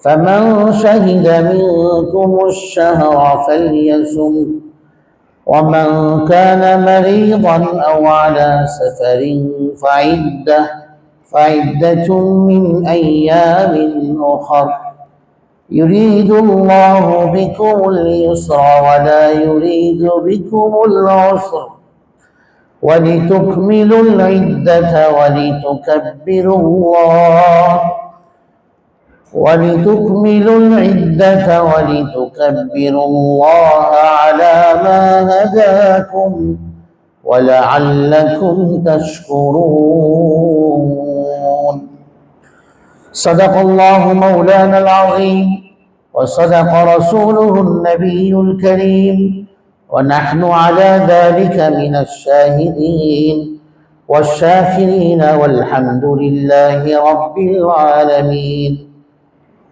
فمن شهد منكم الشهر فليصم ومن كان مريضا أو على سفر فعدة فعدة من أيام أخر. يريد الله بكم اليسر ولا يريد بكم العسر ولتكملوا العدة ولتكبروا الله. ولتكملوا العدة ولتكبروا الله على ما هداكم ولعلكم تشكرون. صدق الله مولانا العظيم وصدق رسوله النبي الكريم ونحن على ذلك من الشاهدين والشاكرين والحمد لله رب العالمين.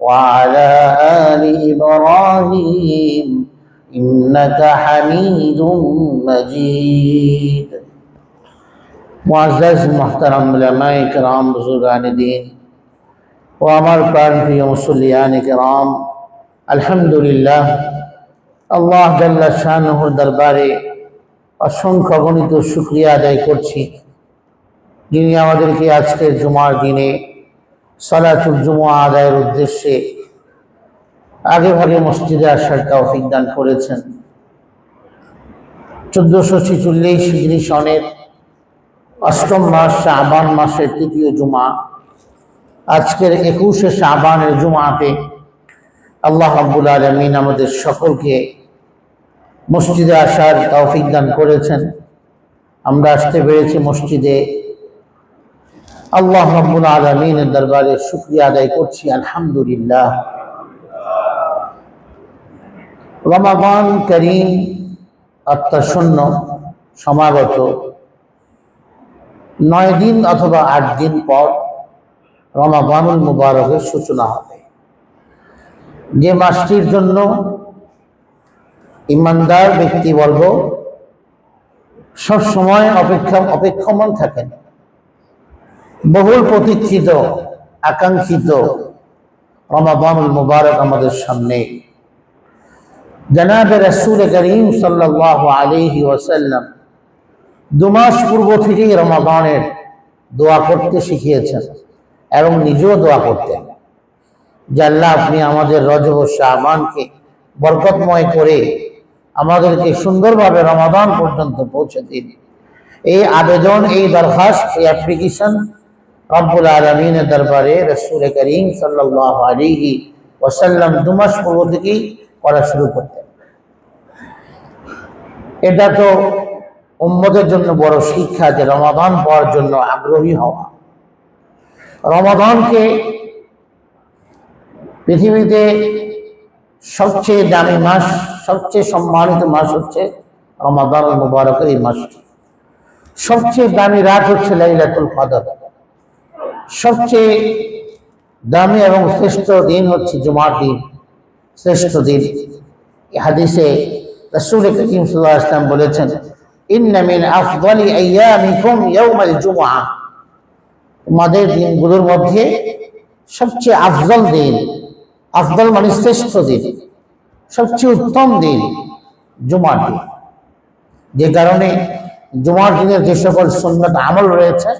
وعلى آل إبراهيم إنك حميد مجيد معزز محترم علماء کرام بزرگان دین ও আমার প্রাণ প্রিয় মুসল্লিয়ান কেরাম আলহামদুলিল্লাহ আল্লাহ জাল্লা শাহর দরবারে অসংখ্য গণিত শুক্রিয়া আদায় করছি যিনি আমাদেরকে আজকের জুমার দিনে সালাতুল জুমা আদায়ের উদ্দেশ্যে আগে ভাগে মসজিদে আসার তৌফিক দান করেছেন। চোদ্দশো ছিচল্লিশ হিজরি সনের অষ্টম মাস শাহবান মাসের তৃতীয় জুমা। আজকের একুশে শাহবানের জুমাতে আল্লাহ আব্বুল আলমিন আমাদের সকলকে মসজিদে আসার তৌফিক দান করেছেন। আমরা আসতে পেরেছি মসজিদে আল্লাহ রব্বুল আলমিনের দরবারে শুক্রিয়া আদায় করছি, আলহামদুলিল্লাহ। রমাবান করিম আত্মাশূন্য সমাগত। নয় দিন অথবা আট দিন পর রমাবানুল মুবারকের সূচনা হবে। যে মাসটির জন্য ইমানদার ব্যক্তিবর্গ সবসময় অপেক্ষা অপেক্ষমান থাকেন। বহুল প্রতীক্ষিত, আকাঙ্ক্ষিত রমাবানুল মুবারক আমাদের সামনে। জনাবে রসুল করিম সাল্লাহ আলিহি ওসাল্লাম দু মাস পূর্ব থেকেই রমাবানের দোয়া করতে শিখিয়েছেন এবং নিজেও দোয়া করতেন। যে আল্লাহ, আপনি আমাদের রজব শাহবানকে বরকতময় করে আমাদেরকে সুন্দরভাবে রমাদান পর্যন্ত পৌঁছে দিন। এই আবেদন, এই দরখাস্ত, এই অ্যাপ্লিকেশন রব্বুল আলমিনের দরবারে রসুল করিম সাল্লাহ আলিহি ওসাল্লাম দু মাস পূর্ব থেকেই করা শুরু করতেন। এটা তো উম্মদের জন্য বড় শিক্ষা যে রমাদান পাওয়ার জন্য আগ্রহী হওয়া। রমাদানকে পৃথিবীতে সবচেয়ে দামি মাস, সবচেয়ে সম্মানিত মাস হচ্ছে রমাদান মুবারকের এই মাসটি। সবচেয়ে দামি রাত হচ্ছে লাইলাতুল কদর। সবচেয়ে দামি এবং শ্রেষ্ঠ দিন হচ্ছে জুমার দিন, শ্রেষ্ঠ দিন। হাদিসে রসুল করিম সাল্লাহ ইসলাম বলেছেন, ইন্না মিন আফদালি আইয়ামিকুম ইয়াউমাল জুমআ। তোমাদের দিনগুলোর মধ্যে সবচেয়ে আফজল দিন আফদল মানে শ্রেষ্ঠ দিন, সবচেয়ে উত্তম দিন জুমার দিন। যে কারণে জুমার দিনের যে সকল সুন্নত আমল রয়েছে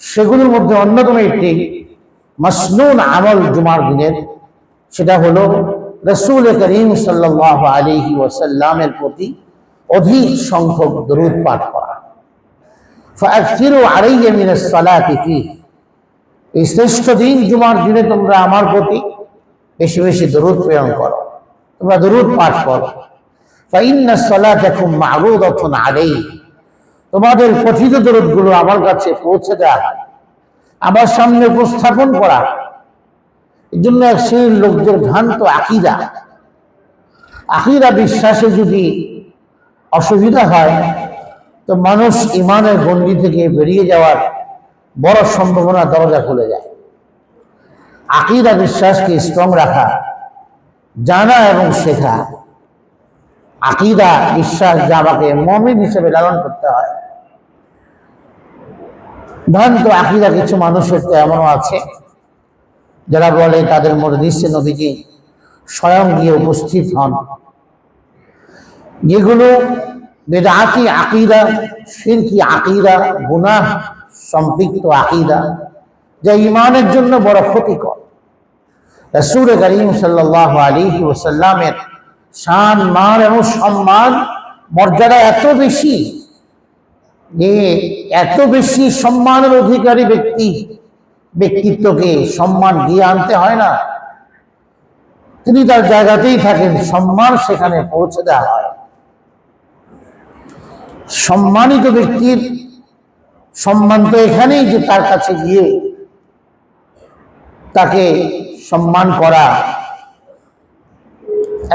সেগুলোর মধ্যে অন্যতম একটি মসনুন আমল জুমার দিনের, সেটা হলো রসুল করিম সাল্লাহ আলিহি ওসাল্লামের প্রতি অধিক সংখ্যক দরুদ পাঠ করা। ফাকিরু আড়াইয়ে মিনের সালাতিথি এই শ্রেষ্ঠ দিন জুমার দিনে তোমরা আমার প্রতি বেশি বেশি দরুদ প্রেরণ করো। তোমরা দরুদ পাঠ করো। ফাইন্না সলা দেখো মারুদ অথন আড়াই তোমাদের কথিত দরুদগুলো আমার কাছে পৌঁছে দেওয়া হয় আমার সামনে উপস্থাপন করা। হয়। এই জন্য শ্রেণির লোকদের ভ্রান্ত আকিদা। আকিদা বিশ্বাসে যদি অসুবিধা হয়, তো মানুষ ইমানের গণ্ডি থেকে বেরিয়ে যাওয়ার বড় সম্ভাবনা দরজা খুলে যায়। আকিদা বিশ্বাসকে স্ট্রং রাখা, জানা এবং শেখা। আকিদা, বিশ্বাস যা আমাকে মমিন হিসেবে লালন করতে হয়। ভ্রান্ত আকিদা কিছু মানুষের তো এমনও আছে, যারা বলে তাদের নিশ্চয় নবীজি স্বয়ং গিয়ে উপস্থিত হন। যেগুলো বেদাতি আকিদা শিরকি আকিদা, গুনাহ সম্পৃক্ত আকিদা, যা ইমানের জন্য বড় ক্ষতিকর। রসুল করিম সাল্লাহ আলী ওসাল্লামের শান, মান এবং সম্মান, মর্যাদা এত বেশি এত বেশি সম্মানের অধিকারী ব্যক্তি, ব্যক্তিত্বকে সম্মান দিয়ে আনতে হয় না। তিনি তার জায়গাতেই থাকেন, সম্মান সেখানে পৌঁছে দেওয়া হয়। সম্মানিত ব্যক্তির সম্মান তো এখানেই যে তার কাছে গিয়ে তাকে সম্মান করা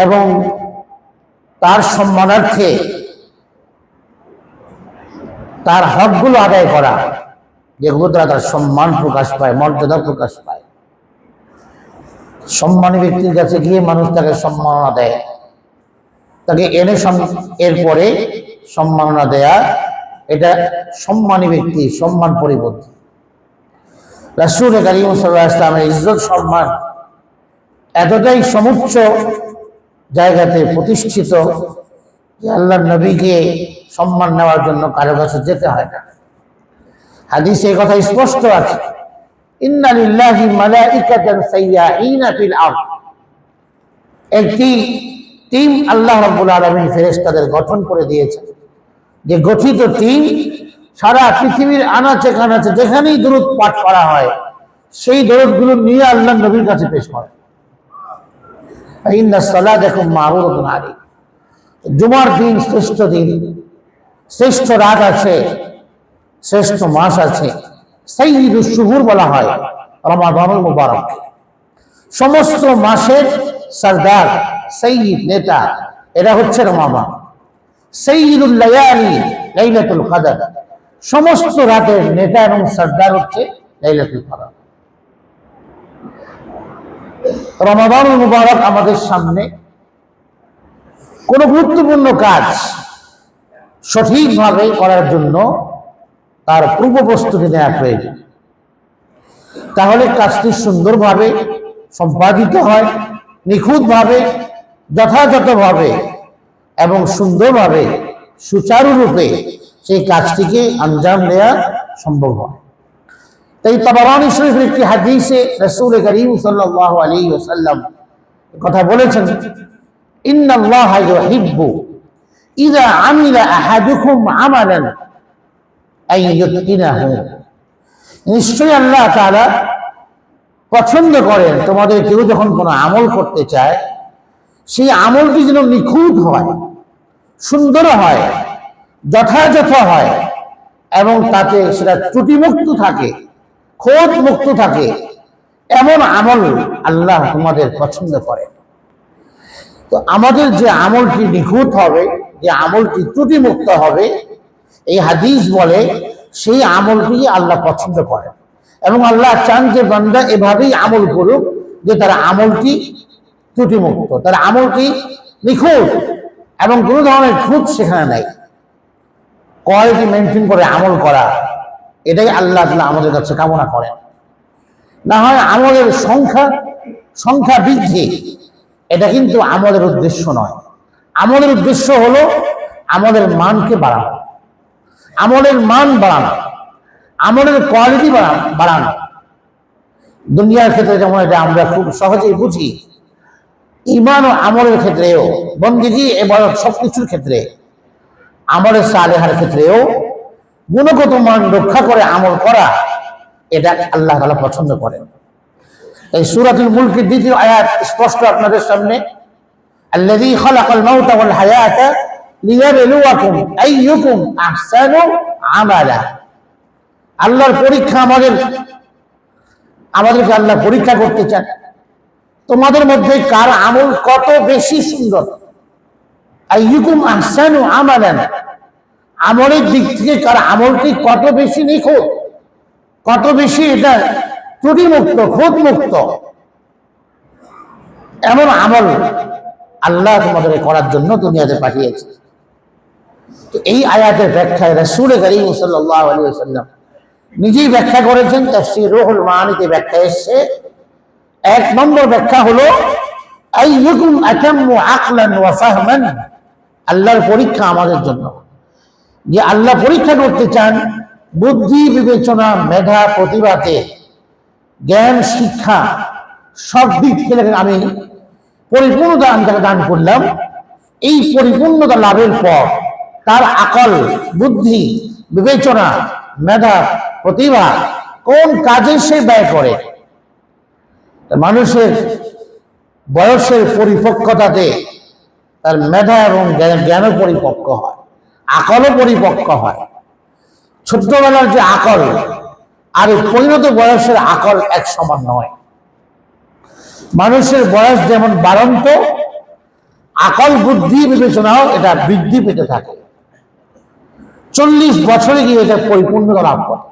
এবং তার সম্মানার্থে তার হকগুলো আদায় করা, যেগুলো দ্বারা তার সম্মান প্রকাশ পায়, মর্যাদা প্রকাশ পায়। সম্মানী ব্যক্তির কাছে গিয়ে মানুষ তাকে সম্মাননা দেয়। তাকে এনে এরপরে সম্মাননা দেয়া, এটা সম্মানী ব্যক্তি, সম্মান পরিবর্তন। রাসুল করিম সাল্লাহ ইজ্জত, সম্মান এতটাই সমুচ্চ জায়গাতে প্রতিষ্ঠিত আল্লাহ নবীকে সম্মান নেওয়ার জন্য কারও কাছে যেতে হয় না। হাদিসে এই কথা স্পষ্ট আছে। একটি টিম আল্লাহ রাব্বুল আলামিন ফেরেশতাদের গঠন করে দিয়েছে। যে গঠিত টিম সারা পৃথিবীর আনাচে কানাচে যেখানেই দূরত পাঠ করা হয়, সেই দরদগুলো নিয়ে আল্লাহ নবীর কাছে পেশ করে ইন্না সালাতাকুম মারুদুন আলী জুমার দিন শ্রেষ্ঠ দিন। শ্রেষ্ঠ রাত আছে, শ্রেষ্ঠ মাস আছে। সাইয়্যিদুশ শুহুর বলা হয়, রমাদানুল মুবারক। সমস্ত মাসের সরদার সৈয়দ নেতা, এরা হচ্ছে রমাদান। সৈয়দুল লায়ালি, লাইলাতুল কদর। সমস্ত রাতের নেতা এবং সর্দার হচ্ছে লাইলাতুল কদর। রমাদানুল মুবারক আমাদের সামনে কোন গুরুত্বপূর্ণ কাজ সঠিকভাবে করার জন্য তার পূর্ব প্রস্তুতি নেওয়া প্রয়োজন। তাহলে কাজটি সুন্দরভাবে সম্পাদিত হয়, নিখুঁতভাবে, যথাযথভাবে এবং সুন্দরভাবে, সুচারুরূপে সেই কাজটিকে আঞ্জাম দেওয়া সম্ভব হয়। তাই তাবারানি শরীফের একটি হাদিসে রসুল করিম সাল্লাহ আলী ওসাল্লাম কথা বলেছেন ইন্নাল্লাহ ইউহিব্বু। ইযা আমিলা আহাদুকুম আমালান আন ইউতকিনাহু। নিশ্চয়ই আল্লাহ তাআলা পছন্দ করেন তোমাদের কেউ যখন কোনো আমল করতে চায়, সেই আমলটি যেন নিখুঁত হয়, সুন্দর হয়, যথাযথ হয় এবং তাতে সেটা ত্রুটিমুক্ত থাকে খোদ মুক্ত থাকে, এমন আমল আল্লাহ তোমাদের পছন্দ করে তো আমাদের যে আমলটি নিখুঁত হবে, যে আমলটি ত্রুটিমুক্ত হবে, এই হাদিস বলে সেই আমলটি আল্লাহ পছন্দ করে এবং আল্লাহ চান যে বান্দা এভাবেই আমল করুক, যে তার আমলটি ত্রুটিমুক্ত, তার আমলটি নিখুঁত এবং কোনো ধরনের খুঁত সেখানে নাই। কোয়ালিটি মেনটেন করে আমল করা, এটাই আল্লাহ তাআলা আমাদের কাছে কামনা করেন। না হয় আমলের সংখ্যা সংখ্যা বৃদ্ধি এটা কিন্তু আমাদের উদ্দেশ্য নয়। আমাদের উদ্দেশ্য হলো আমাদের মানকে বাড়ানো। আমলের মান বাড়ানো। আমলের কোয়ালিটি বাড়ানো। দুনিয়ার ক্ষেত্রে যেমন এটা আমরা খুব সহজেই বুঝি ইমান ও আমলের ক্ষেত্রেও বন্দিজি এবার সবকিছুর ক্ষেত্রে আমলের সালেহার ক্ষেত্রেও গুণগত মান রক্ষা করে আমল করা, এটা আল্লাহ তালা পছন্দ করেন। এই সুরাতুল মুলকের দ্বিতীয় আয়াত স্পষ্ট আপনাদের সামনে। আল্লাযী খালাকাল মাউতা ওয়াল হায়াতা লিয়াবলুয়াকুম আইয়ুকুম আহসানু আমালা। আল্লাহর পরীক্ষা আমাদের, আমাদেরকে আল্লাহ পরীক্ষা করতে চান। তোমাদের মধ্যে কার আমল কত বেশি সুন্দর? আইয়ুকুম আহসানু আমালান আমলের দিক থেকে কার আমলটি কত বেশি নিখুঁত? কত বেশি এটা ত্রুটিমুক্ত খুঁত মুক্ত এমন আমল আল্লাহ তোমাদের করার জন্য দুনিয়াতে পাঠিয়েছে। তো এই আয়াতের ব্যাখ্যায় রাসূল করিম সাল্লাল্লাহু আলাইহি ওয়াসাল্লাম নিজেই ব্যাখ্যা করেছেন, তাফসীর রুহুল মানিতে ব্যাখ্যা এসেছে। এক নম্বর ব্যাখ্যা হলো আল্লাহর পরীক্ষা আমাদের জন্য। যে আল্লাহ পরীক্ষা করতে চান, বুদ্ধি বিবেচনা, মেধা প্রতিভাতে জ্ঞান, শিক্ষা, সব দিক থেকে আমি পরিপূর্ণতা আমি তাকে দান করলাম। এই পরিপূর্ণতা লাভের পর তার আকল, বুদ্ধি, বিবেচনা, মেধা, প্রতিভা কোন কাজে সে ব্যয় করে? মানুষের বয়সের পরিপক্কতাতে তার মেধা এবং জ্ঞানও পরিপক্ক হয়, আকলও পরিপক্ক হয়। ছোট্টবেলার যে আকল আর পরিণত বয়সের আকল এক সমান নয়। মানুষের বয়স যেমন বাড়ন্ত, আকল বুদ্ধি বিবেচনাও এটা বৃদ্ধি পেতে থাকে। চল্লিশ বছরে গিয়ে এটা পরিপূর্ণতা লাভ করে।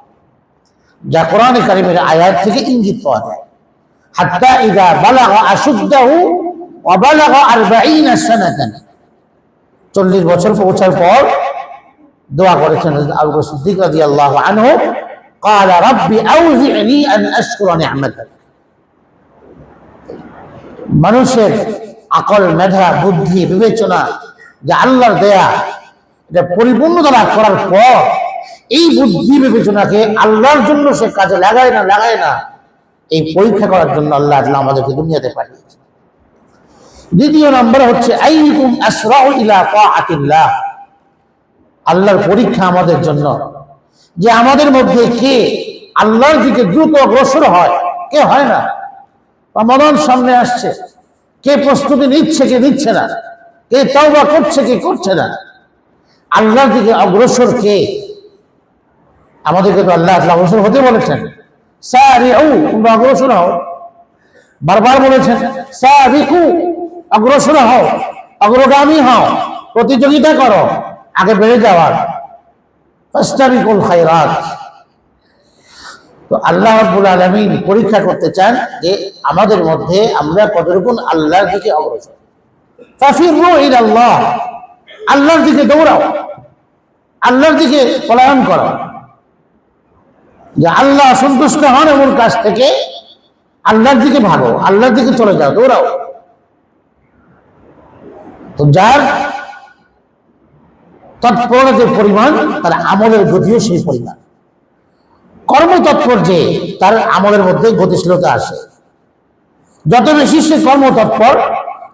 যা কোরআন কারিমের আয়াত থেকে ইঙ্গিত পাওয়া যায়। হাত্তা ইদা বালাগা আশুদ্দাহু অবালাগা আর বাইনা সানাতান। চল্লিশ বছর পৌঁছার পর দোয়া করেছেন আবু সিদ্দিক قال ربي أوزعني أن أشكر نعمتك মানুষের আকল মেধা বুদ্ধি বিবেচনা যে আল্লাহর দেয়া এটা পরিপূর্ণতা লাভ করার পর এই বুদ্ধি বিবেচনাকে আল্লাহর জন্য সে কাজে লাগায় না লাগায় না এই পরীক্ষা করার জন্য আল্লাহ আল্লাহ আমাদেরকে দুনিয়াতে পাঠিয়েছে দ্বিতীয় নম্বর হচ্ছে আইকুম আসরাউ ইলা তাআতিল্লাহ আল্লাহর পরীক্ষা আমাদের জন্য যে আমাদের মধ্যে কে আল্লাহর দিকে দ্রুত অগ্রসর হয়? কে হয় না? রমাদান সামনে আসছে। কে প্রস্তুতি নিচ্ছে, কে নিচ্ছে না? কে তওবা করছে, কে করছে না? আল্লাহর দিকে অগ্রসর কে? আমাদেরকে তো আল্লাহ আল্লাহ অগ্রসর হতে বলেছেন। সারিউ, তোমরা অগ্রসর হও। বারবার বলেছেন, সারিকু, অগ্রসর হও। অগ্রগামী হও। প্রতিযোগিতা করো। আগে বেড়ে যাওয়ার। ফাস্তাবিকুল খায়রাত। তো আল্লাহ রাব্বুল আলামিন পরীক্ষা করতে চান যে আমাদের মধ্যে আমরা কতটুকু আল্লাহর দিকে অগ্রসর। ফাফিরু ইলাল্লাহ, আল্লাহর দিকে দৌড়াও, আল্লাহর দিকে পলায়ন করো। যে আল্লাহ সন্তুষ্ট হন এমন কাজ থেকে, আল্লাহর দিকে ভাগো আল্লাহর দিকে চলে যাও, দৌড়াও। তো যার তৎপরতা যে পরিমাণ, তার আমলের গতিও সেই পরিমাণ। কর্মতৎপর যে, তার আমলের মধ্যে গতিশীলতা আসে। যত বেশি সে কর্মতৎপর,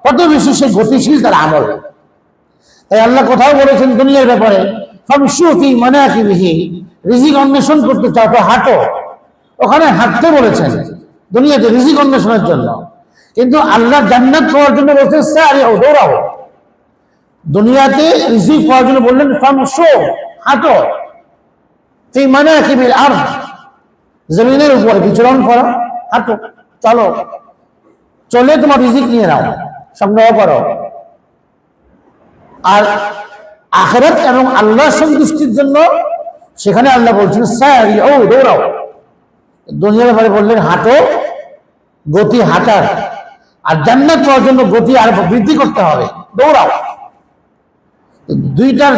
তত বেশি সে গতিশীল তার আমল। তাই আল্লাহ কোথাও বলেছেন দুনিয়ার ব্যাপারে ফামসুফি মানে বিহি রিজিক অন্বেষণ করতে চাও তো হাঁটো। ওখানে হাঁটতে বলেছেন, দুনিয়াতে রিজিক অন্বেষণের জন্য। কিন্তু আল্লাহ জান্নাত পাওয়ার জন্য বলছেন স্যার দৌড়াও। দুনিয়াতে রিজিক পাওয়ার জন্য বললেন ফামসু হাঁটো। সেই মানে কিবির আর জমিনের উপরে বিচরণ করো, হাঁটো, চলো। চলে তোমার রিজিক নিয়ে নাও, সংগ্রহ করো। আর আখেরাত এবং আল্লাহ সন্তুষ্টির জন্য সেখানে আল্লাহ বলছেন স্যার ও দৌড়াও। দুনিয়ার ব্যাপারে বললেন, হাঁটো, গতি হাঁটার। আর জান্নাত পাওয়ার জন্য গতি আর বৃদ্ধি করতে হবে। দৌড়াও। দুইটার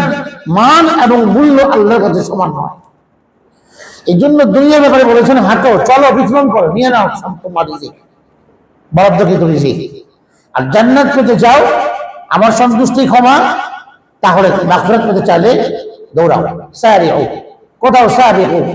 মান এবং মূল্য আল্লাহর কাছে সমান নয়। এই জন্য দুনিয়ার ব্যাপারে বলেছেন, হাঁটো, চলো, বিশ্রাম করো, নিয়ে নাও তোমার বরাদ্দকে রিজিক। আর জান্নাত পেতে চাও, আমার সন্তুষ্টি ক্ষমা, তাহলে মাগফিরাত পেতে চাইলে দৌড়াও। সারি হোক কোথাও সারি হোক